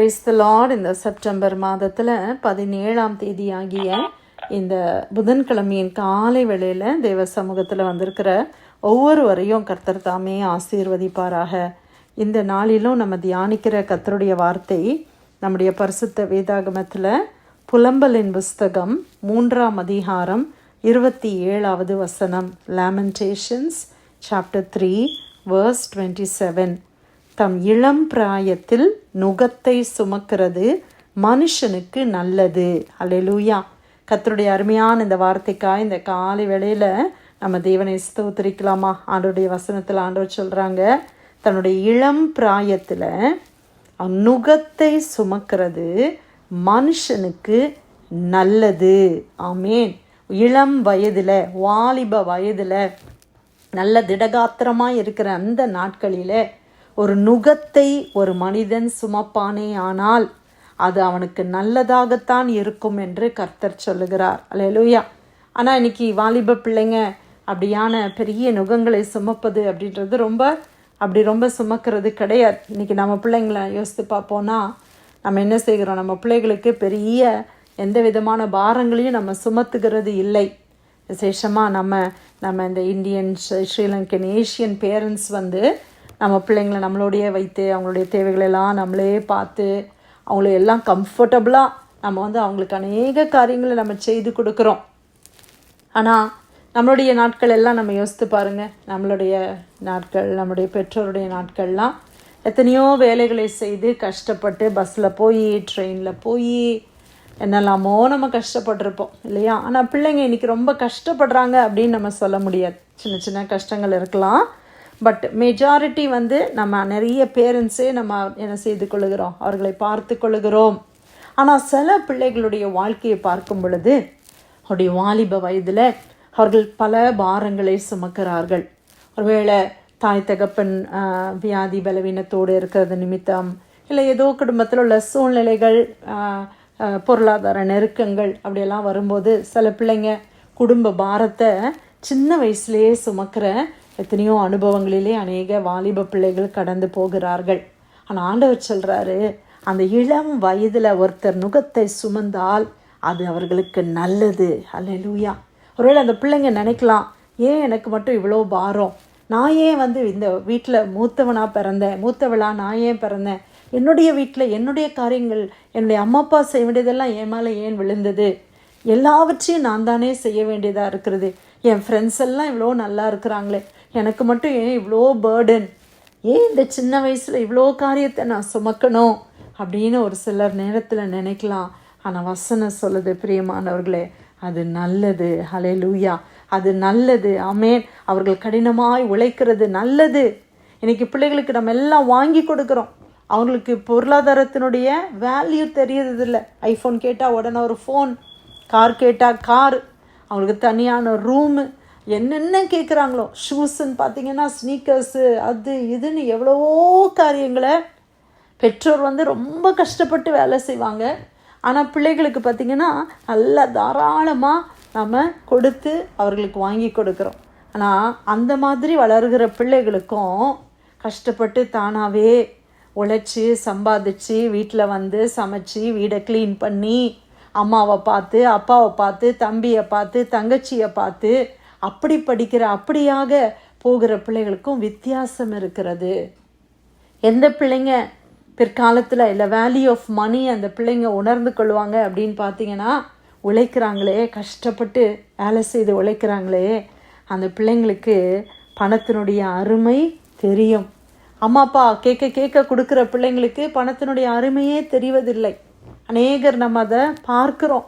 Price the Lord இந்த September மாதத்தில் பதினேழாம் தேதி ஆகிய இந்த புதன்கிழமையின் காலை வேளையில் தேவ சமூகத்தில் வந்திருக்கிற ஒவ்வொருவரையும் கர்த்தர் தாமே ஆசீர்வதிப்பாராக. இந்த நாளிலும் நம்ம தியானிக்கிற கர்த்தருடைய வார்த்தை நம்முடைய பரிசுத்த வேதாகமத்தில் புலம்பலின் புஸ்தகம் மூன்றாம் அதிகாரம் இருபத்தி ஏழாவது வசனம். Lamentations chapter three verse twenty seven தம் இளம் பிராயத்தில் நுகத்தை சுமக்கிறது மனுஷனுக்கு நல்லது. அலையலூயா கத்தருடைய அருமையான இந்த வார்த்தைக்காய் இந்த காலை வேளையில் நம்ம தேவனை ஸ்தோத்திரிக்கலாமா? ஆண்டோடைய வசனத்தில் ஆண்டவர் சொல்கிறாங்க தன்னுடைய இளம் பிராயத்தில் நுகத்தை சுமக்கிறது மனுஷனுக்கு நல்லது. ஆமேன். இளம் வயதில் வாலிப வயதில் நல்ல திடகாத்திரமாக இருக்கிற அந்த நாட்களில் ஒரு நுகத்தை ஒரு மனிதன் சுமப்பானே ஆனால் அது அவனுக்கு நல்லதாகத்தான் இருக்கும் என்று கர்த்தர் சொல்லுகிறார். அலையலூயா. ஆனால் இன்னைக்கு வாலிப பிள்ளைங்க அப்படியான பெரிய நுகங்களை சுமப்பது அப்படின்றது ரொம்ப அப்படி ரொம்ப சுமக்கிறது கிடையாது. இன்னைக்கு நம்ம பிள்ளைங்களை யோசித்து பார்ப்போம்னா நம்ம என்ன செய்கிறோம்? நம்ம பிள்ளைகளுக்கு பெரிய எந்த விதமான பாரங்களையும் நம்ம சுமத்துகிறது இல்லை. விசேஷமாக நம்ம நம்ம இந்த இந்தியன் ஸ்ரீலங்கன் ஏஷியன் பேரண்ட்ஸ் வந்து நம்ம பிள்ளைங்களை நம்மளோடைய வைத்து அவங்களுடைய தேவைகளெல்லாம் நம்மளே பார்த்து அவங்கள எல்லாம் கம்ஃபர்டபுளாக நம்ம வந்து அவங்களுக்கு அநேக காரியங்களை நம்ம செய்து கொடுக்குறோம். ஆனால் நம்மளுடைய நாட்கள் எல்லாம் நம்ம யோசித்து பாருங்க. நம்மளுடைய நாட்கள் நம்முடைய பெற்றோருடைய நாட்கள்லாம் எத்தனையோ வேலைகளை செய்து கஷ்டப்பட்டு பஸ்ஸில் போய் ட்ரெயினில் போய் என்னெல்லாமோ நம்ம கஷ்டப்பட்டிருப்போம் இல்லையா? ஆனால் பிள்ளைங்க இன்னைக்கு ரொம்ப கஷ்டப்படுறாங்க அப்படின்னு நம்ம சொல்ல முடியாது. சின்ன சின்ன கஷ்டங்கள் இருக்கலாம். பட் மெஜாரிட்டி வந்து நம்ம நிறைய பேரண்ட்ஸே நம்ம என்ன செய்து கொள்கிறோம் அவர்களை பார்த்து கொள்கிறோம் ஆனால் சில பிள்ளைகளுடைய வாழ்க்கையை பார்க்கும் பொழுது அவருடைய வாலிப வயதில் அவர்கள் பல பாரங்களை சுமக்கிறார்கள். ஒருவேளை தாய் தகப்பன் வியாதி பலவீனத்தோடு இருக்கிறது நிமித்தம் இல்லை ஏதோ குடும்பத்தில் உள்ள சூழ்நிலைகள் பொருளாதார நெருக்கங்கள் அப்படியெல்லாம் வரும்போது சில பிள்ளைங்க குடும்ப பாரத்தை சின்ன வயசுலேயே சுமக்கிற எத்தனையோ அனுபவங்களிலே அநேக வாலிப பிள்ளைகள் கடந்து போகிறார்கள். ஆனால் ஆண்டவர் சொல்கிறாரு அந்த இளம் வயதில் ஒருத்தர் நுகத்தை சுமந்தால் அது அவர்களுக்கு நல்லது. அல்லேலூயா ஒருவேளை அந்த பிள்ளைங்க நினைக்கலாம் ஏன் எனக்கு மட்டும் இவ்வளோ பாரம்? நான் ஏன் வந்து இந்த வீட்டில் மூத்தவனாக பிறந்தேன் மூத்தவளாக நான் ஏன் பிறந்தேன் என்னுடைய வீட்டில் என்னுடைய காரியங்கள் என்னுடைய அம்மா அப்பா செய்ய வேண்டியதெல்லாம் என் மேலே ஏன் விழுந்தது? எல்லாவற்றையும் நான் தானே செய்ய வேண்டியதாக இருக்கிறது. என் ஃப்ரெண்ட்ஸ் எல்லாம் இவ்வளோ நல்லா இருக்கிறாங்களே. எனக்கு மட்டும் ஏன் இவ்வளோ பேர்டன் ஏன் இந்த சின்ன வயசில் இவ்வளோ காரியத்தை நான் சுமக்கணும்? அப்படின்னு ஒரு சிலர் நேரத்தில் நினைக்கலாம். ஆனால் வசனம் சொல்லுது பிரியமானவர்களே அது நல்லது. ஹலே லூயா அது நல்லது. அமேன் அவர்கள் கடினமாய் உழைக்கிறது நல்லது. இன்னைக்கு பிள்ளைகளுக்கு நம்ம எல்லாம் வாங்கி கொடுக்குறோம். அவங்களுக்கு பொருளாதாரத்தினுடைய வேல்யூ தெரியறதில்ல. ஐஃபோன் கேட்டால் உடனே ஒரு ஃபோன் கார் கேட்டால் கார் அவங்களுக்கு தனியான ரூமு என்னென்ன கேட்குறாங்களோ ஷூஸுன்னு பார்த்தீங்கன்னா ஸ்னீக்கர்ஸு அது இதுன்னு எவ்வளவோ காரியங்களை பெற்றோர் வந்து ரொம்ப கஷ்டப்பட்டு வேலை செய்வாங்க. ஆனால் பிள்ளைகளுக்கு பார்த்திங்கன்னா நல்லா தாராளமாக நம்ம கொடுத்து அவர்களுக்கு வாங்கி கொடுக்குறோம். ஆனால் அந்த மாதிரி வளர்கிற பிள்ளைகளுக்கும் கஷ்டப்பட்டு தானாகவே உழைச்சி சம்பாதிச்சு வீட்டில் வந்து சமைச்சு வீடை க்ளீன் பண்ணி அம்மாவை பார்த்து அப்பாவை பார்த்து தம்பியை பார்த்து தங்கச்சியை பார்த்து அப்படி படிக்கிற அப்படியாக போகிற பிள்ளைகளுக்கும் வித்தியாசம் இருக்கிறது. எந்த பிள்ளைங்க பிற்காலத்தில் இல்லை வேல்யூ ஆஃப் மணி அந்த பிள்ளைங்க உணர்ந்து கொள்வாங்க அப்படின்னு பார்த்தீங்கன்னா உழைக்கிறாங்களே கஷ்டப்பட்டு வேலை செய்து உழைக்கிறாங்களே அந்த பிள்ளைங்களுக்கு பணத்தினுடைய அருமை தெரியும். அம்மா அப்பா கேட்க கேட்க கொடுக்குற பிள்ளைங்களுக்கு பணத்தினுடைய அருமையே தெரிவதில்லை. அநேகர் நம்ம அதை பார்க்குறோம்.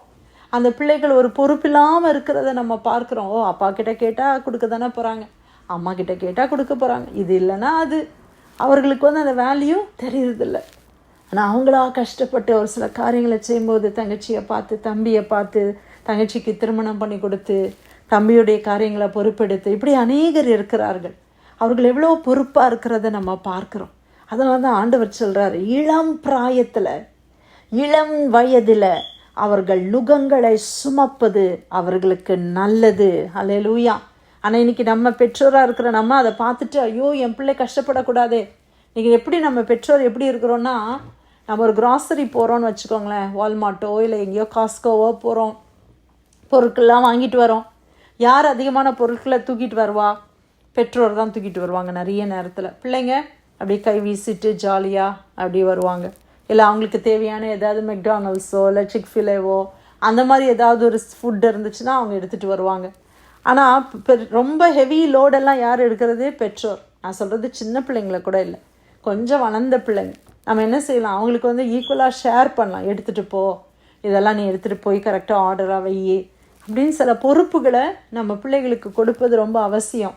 அந்த பிள்ளைகள் ஒரு பொறுப்பில்லாமல் இருக்கிறத நம்ம பார்க்குறோம். ஓ அப்பா கிட்ட கேட்டால் கொடுக்க தானே போகிறாங்க அம்மா கிட்ட கேட்டால் கொடுக்க போகிறாங்க இது இல்லைன்னா அது. அவர்களுக்கு வந்து அந்த வேல்யூ தெரியறதில்ல. ஆனால் அவங்களா கஷ்டப்பட்டு ஒரு சில காரியங்களை செய்யும்போது தங்கச்சியை பார்த்து தம்பியை பார்த்து தங்கச்சிக்கு திருமணம் பண்ணி கொடுத்து தம்பியுடைய காரியங்களை பொறுப்பெடுத்து இப்படி அநேகர் இருக்கிறார்கள். அவர்கள் எவ்வளோ பொறுப்பாக இருக்கிறத நம்ம பார்க்குறோம். அதனால தான் ஆண்டவர் சொல்கிறார் இளம் பிராயத்தில் இளம் வயதில் அவர்கள் நுகங்களை சுமப்பது அவர்களுக்கு நல்லது. அல்லேலூயா ஆனால் இன்னைக்கு நம்ம பெற்றோராக இருக்கிற நம்ம அதை பார்த்துட்டு ஐயோ என் பிள்ளை கஷ்டப்படக்கூடாது. இன்றைக்கி எப்படி நம்ம பெற்றோர் எப்படி இருக்கிறோன்னா நம்ம ஒரு கிராசரி போகிறோம்னு வச்சுக்கோங்களேன். வால்மார்ட்டோ இல்லை எங்கேயோ காஸ்கோவோ போகிறோம் பொருட்கள்லாம் வாங்கிட்டு வரோம். யார் அதிகமான பொருட்களை தூக்கிட்டு வருவா? பெற்றோர் தான் தூக்கிட்டு வருவாங்க நிறைய நேரத்தில். பிள்ளைங்க அப்படியே கை வீசிட்டு ஜாலியாக அப்படியே வருவாங்க. இல்லை அவங்களுக்கு தேவையான ஏதாவது மெக்டானல்ஸோ இல்லை சிக்ஃபிலேவோ அந்த மாதிரி ஏதாவது ஒரு ஃபுட் இருந்துச்சுன்னா அவங்க எடுத்துகிட்டு வருவாங்க. ஆனால் ரொம்ப ஹெவி லோடெல்லாம் யார் எடுக்கிறதே பெற்றோர். நான் சொல்கிறது சின்ன பிள்ளைங்கள கூட இல்லை. கொஞ்சம் வளர்ந்த பிள்ளைங்க. நம்ம என்ன செய்யலாம்? அவங்களுக்கு வந்து ஈக்குவலாக ஷேர் பண்ணலாம். எடுத்துகிட்டு போ. இதெல்லாம் நீ எடுத்துகிட்டு போய் கரெக்டாக ஆர்டராக வை. அப்படின்னு சில பொறுப்புகளை நம்ம பிள்ளைகளுக்கு கொடுப்பது ரொம்ப அவசியம்.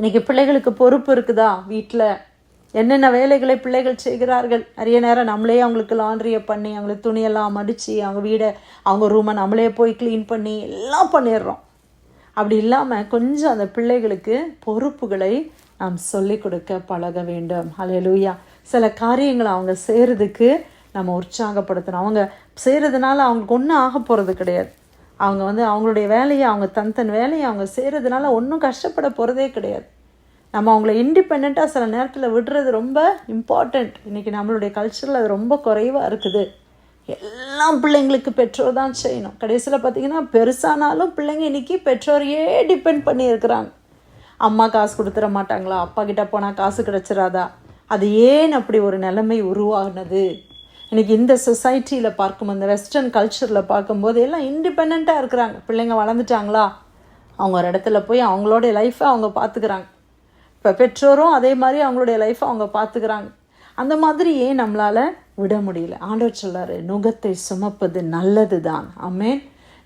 இன்றைக்கி பிள்ளைகளுக்கு பொறுப்பு இருக்குதா வீட்டில் என்னென்ன வேலைகளை பிள்ளைகள் செய்கிறார்கள்? நிறைய நேரம் நம்மளே அவங்களுக்கு லாண்ட்ரியை பண்ணி அவங்களுக்கு துணியெல்லாம் மடித்து அவங்க வீடை அவங்க ரூமை நம்மளே போய் க்ளீன் பண்ணி எல்லாம் பண்ணிடுறோம். அப்படி இல்லாமல் கொஞ்சம் அந்த பிள்ளைகளுக்கு பொறுப்புகளை நாம் சொல்லி கொடுக்க பழக வேண்டும். அலையலூயா சில காரியங்களை அவங்க செய்கிறதுக்கு நம்ம உற்சாகப்படுத்தணும். அவங்க செய்கிறதுனால அவங்களுக்கு ஒன்றும் ஆக போகிறது கிடையாது. அவங்க வந்து அவங்களுடைய வேலையை அவங்க தன் தன் வேலையை அவங்க செய்கிறதுனால ஒன்றும் கஷ்டப்பட போகிறதே கிடையாது. நம்ம அவங்கள இண்டிபெண்ட்டாக சில நேரத்தில் விடுறது ரொம்ப இம்பார்ட்டண்ட் இன்றைக்கி நம்மளுடைய கல்ச்சரில் அது ரொம்ப குறைவாக இருக்குது. எல்லாம் பிள்ளைங்களுக்கு பெற்றோர் தான் செய்யணும். கடைசியில் பார்த்தீங்கன்னா பெருசானாலும் பிள்ளைங்க இன்றைக்கி பெற்றோரையே டிபெண்ட் பண்ணியிருக்கிறாங்க அம்மா காசு கொடுத்துட மாட்டாங்களா? அப்பா கிட்ட போனால் காசு கிடச்சிடாதா அது ஏன் அப்படி ஒரு நிலைமை உருவாகினது இன்றைக்கி இந்த சொசைட்டியில் பார்க்கும்போது இந்த வெஸ்டர்ன் கல்ச்சரில் பார்க்கும்போது எல்லாம் இண்டிபெண்ட்டாக இருக்கிறாங்க. பிள்ளைங்க வளர்ந்துட்டாங்களா? அவங்க ஒரு இடத்துல போய் அவங்களோட லைஃப்பை அவங்க பார்த்துக்கிறாங்க இப்போ பெற்றோரும் அதே மாதிரி அவங்களுடைய லைஃப்பை அவங்க பார்த்துக்கிறாங்க அந்த மாதிரி ஏன் நம்மளால் விட முடியல? ஆண்டவர் சொல்லார் நுகத்தை சுமப்பது நல்லது தான் ஆமேன்.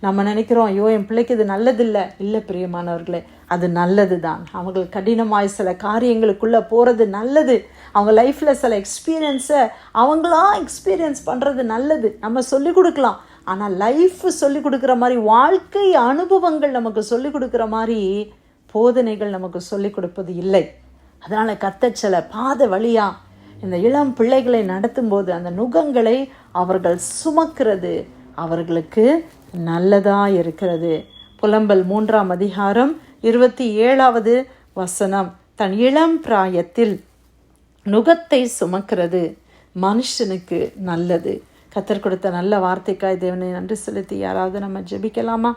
நம்ம நினைக்கிறோம் ஐயோ என் பிள்ளைக்கு இது நல்லதில்லை. இல்லை பிரியமானவர்களே அது நல்லது தான் அவங்கள் கடினமாய் சில காரியங்களுக்குள்ளே போகிறது நல்லது. அவங்க லைஃப்பில் சில எக்ஸ்பீரியன்ஸை அவங்களா எக்ஸ்பீரியன்ஸ் பண்ணுறது நல்லது. நம்ம சொல்லிக் கொடுக்கலாம். ஆனால் லைஃப் சொல்லிக் கொடுக்குற மாதிரி வாழ்க்கை அனுபவங்கள் நமக்கு சொல்லிக் கொடுக்குற மாதிரி போதனைகள் நமக்கு சொல்லிக் கொடுப்பது இல்லை. அதனால் கத்தச்சல பாத வழியா இந்த இளம் பிள்ளைகளை நடத்தும்போது அந்த நுகங்களை அவர்கள் சுமக்கிறது அவர்களுக்கு நல்லதாக இருக்கிறது. புலம்பல் மூன்றாம் அதிகாரம் இருபத்தி ஏழாவது வசனம். தன் இளம் பிராயத்தில் நுகத்தை சுமக்கிறது மனுஷனுக்கு நல்லது. கத்தர் கொடுத்த நல்ல வார்த்தைக்காய் தேவனை நன்றி செலுத்தி யாராவது நம்ம ஜெபிக்கலாமா?